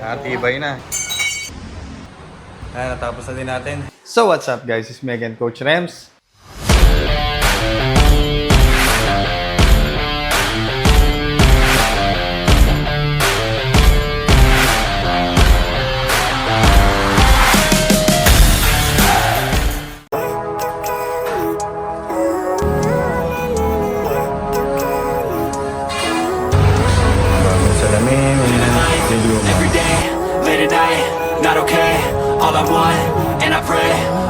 Atibay na. Ayan, natapos na din natin. So, what's up guys? It's Megan Coach Rems. And I pray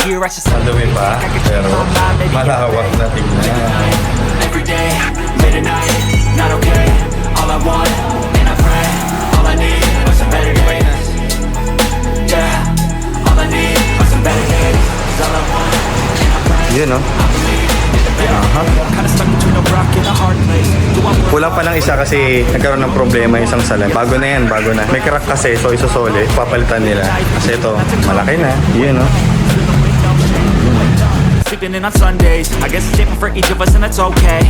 madumi pa, pero malawak na tingnan. Every day, late at night, not okay All I want, and I pray All I need are some better days Yeah, all I need are some better days 'Cause all I want, and I pray Yun, no? Aha. Kulang pa lang isa kasi nagkaroon ng problema yung isang salamin. Bago na yan, bago na. May crack kasi, so isusole, papalitan nila. Kasi ito, malaki na. Yun, no? Sleeping in on Sundays. I guess it's different for each of us and that's okay.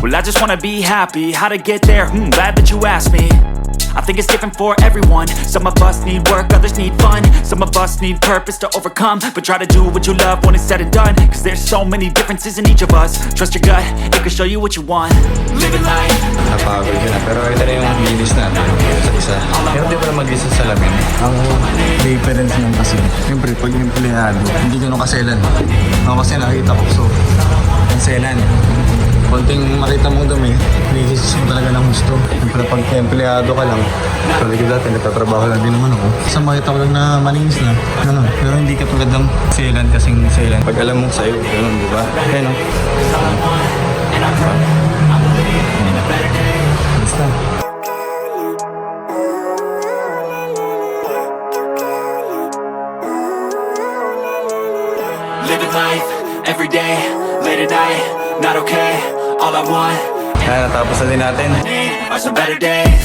Well I just wanna be happy. How to get there? Hmm, glad that you asked me I think it's different for everyone Some of us need work, others need fun Some of us need purpose to overcome But try to do what you love when it's said and done Cause there's so many differences in each of us Trust your gut, it can show you what you want Living life Napagod yun na. Pero ito na yung linis natin. Sa isa. Pero di na mag-isa sa salamin. Ang difference nun kasi, siyempre pag empleyado, hindi ganun kaselan. Ako kasi nakita ko, so, ang selan. Konting makita mong dumi, nilisis mo talaga ng gusto. Siyempre pag empleyado ka lang, sabi ko dati, nagtatrabaho lang din naman ako. Sa makita ko lang na malinis na, ano, pero hindi ka tulad ng selan kasing selan. Pag alam mong sa'yo, ganun, di ba? Kaya, no? Basta. Living life, every day, late at night, not okay All I want Ayan, natapos na din natin.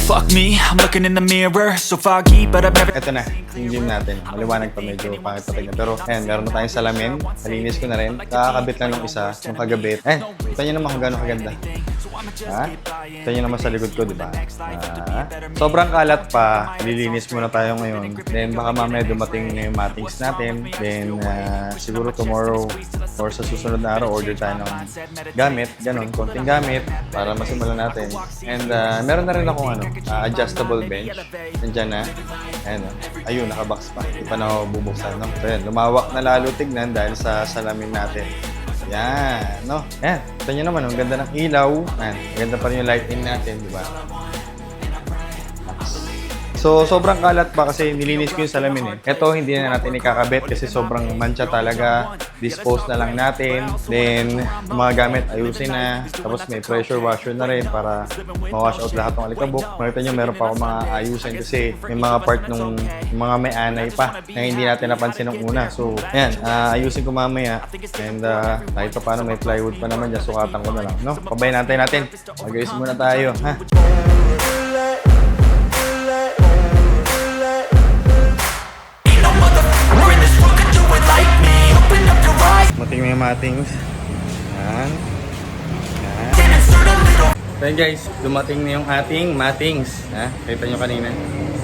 Fuck me, I'm looking in the mirror, so foggy, but I've never. Ito na, yung gym natin. Maliwanag pa medyo pangit pa tingnan. Pero, ayan, meron na tayong salamin. Nalinis ko na rin. Kakakabit lang ng isa, yung kagabit. Eh, kita nyo naman kung gano'ng kaganda. Ha? Kita nyo naman sa likod ko, di ba? Ha? Sobrang kalat pa. Lilinis muna tayo ngayon. Then, baka mamaya dumating na yung matings natin. Then, ah, siguro tomorrow or sa susunod na araw, order tayo ng gamit. Ganon, konting gamit para masimulan natin. And, ah, meron na rin akong ano, ah, adjustable bench. Nandyan na. Ayan, oh. ayun, nakabox pa. Hindi pa na ako bubuksan. No? So, ayan, lumawak na lalo tignan dahil sa salamin natin. Yan, no? Ayan, ito nyo naman, ang ganda ng ilaw. Ayan, ang ganda pa rin yung lighting natin, di ba? So, sobrang kalat pa kasi nilinis ko yung salamin eh. Ito, hindi na natin ikakabit kasi sobrang mancha talaga. Dispose na lang natin. Then, mga gamit, ayusin na. Tapos may pressure washer na rin para ma-wash out lahat ng alikabok. Makita nyo, meron pa ako mga ayusin kasi may mga part nung mga may anay pa na hindi natin napansin nung una. So, ayan, ah, ayusin ko mamaya. And uh, kahit pa paano, may plywood pa naman dyan. Sukatan ko na lang. No? Pabayin natin natin. Mag-ayos muna tayo. Ha? Mating na yung matings. Yan. Yan. and insert a little. So yun guys, dumating na yung ating matings. Ha? Kita nyo kanina.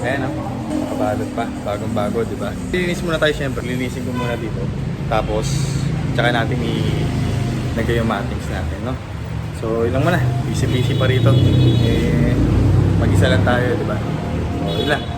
Ayan o. Nakabalot pa. Bagong bago, di ba? Lilinis muna tayo syempre. Linisin ko muna dito. Tapos, tsaka natin i-lagay yung matings natin, no? So, yun lang muna. Busy-busy pa rito. Eh, mag-isa lang tayo, di ba? O, yun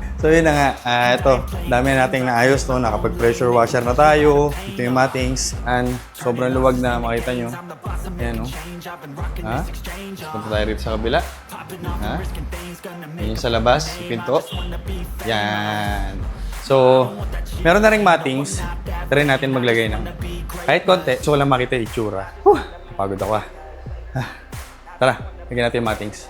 So yun na nga, ah, ito, dami nating naayos no, nakapag pressure washer na tayo, ito yung mattings, and sobrang luwag na makita nyo. Ayan no. Ha? Punta tayo rito sa kabila. Ha? Yan yung sa labas, yung pinto. Yan. So, meron na ring mattings. Try natin maglagay ng kahit konti, so walang makita yung itsura. Whew, pagod ako ah. Ah, Tara, lagyan natin yung mattings.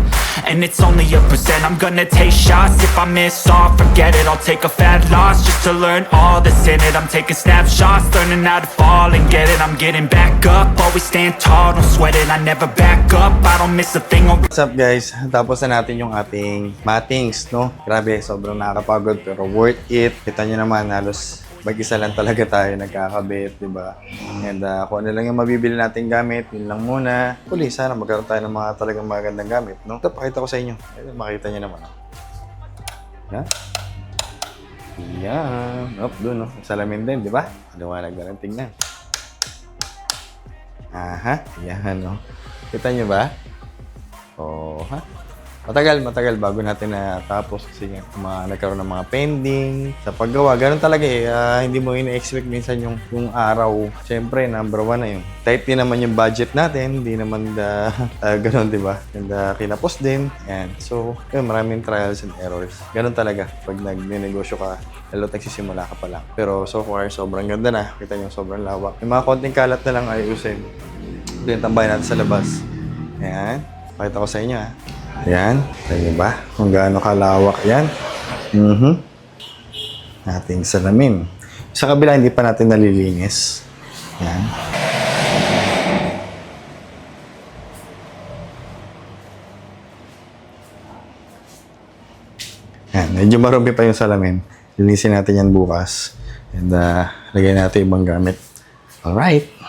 and it's only a percent. I'm gonna take shots. If I miss all, forget it. I'll take a fat loss Just to learn all that's in it. I'm taking snapshots Learning how to fall and get it. I'm getting back up. Always stand tall, don't sweat it. I never back up. I don't miss a thing. What's up guys? Tapos na natin yung ating mattings, no? Grabe, sobrang nakakapagod pero worth it. Kita nyo naman, halos mag-isa lang talaga tayo nagkakabit, di ba? And uh, kung ano lang yung mabibili nating gamit, yun lang muna. Uli, sana magkaroon tayo ng mga talagang magandang gamit, no? Ito, pakita ko sa inyo. Ito, makita nyo naman, no? Yan. Yan. Up, doon, no? Salamin din, di ba? Liwanag na lang tingnan. Aha, yan, no? Kita nyo ba? Oh, ha? Matagal, matagal bago natin natapos kasi nga mga, nagkaroon ng mga pending sa paggawa. Ganun talaga eh. ah, hindi mo ina-expect minsan yung, yung araw. Siyempre, number one na yun. Tight din naman yung budget natin. Hindi naman da, ah, ganun, di ba? And uh, kinapos din. Yan. So, yun, maraming trials and errors. Ganun talaga pag nag-negosyo ka. Lalo nagsisimula ka pa lang. Pero so far, sobrang ganda na. Kita nyo, sobrang lawak. Yung mga konting kalat na lang ayusin. Ito yung tambay natin sa labas. Ayan. Pakita ko sa inyo ha. Ayan. Kita niyo ba? Kung gaano kalawak yan. Mhm. Ating salamin. Sa kabila, hindi pa natin nalilinis. Ayan. Ayan. Medyo marumi pa yung salamin. Linisin natin yan bukas. And uh, lagay natin ibang gamit. Alright.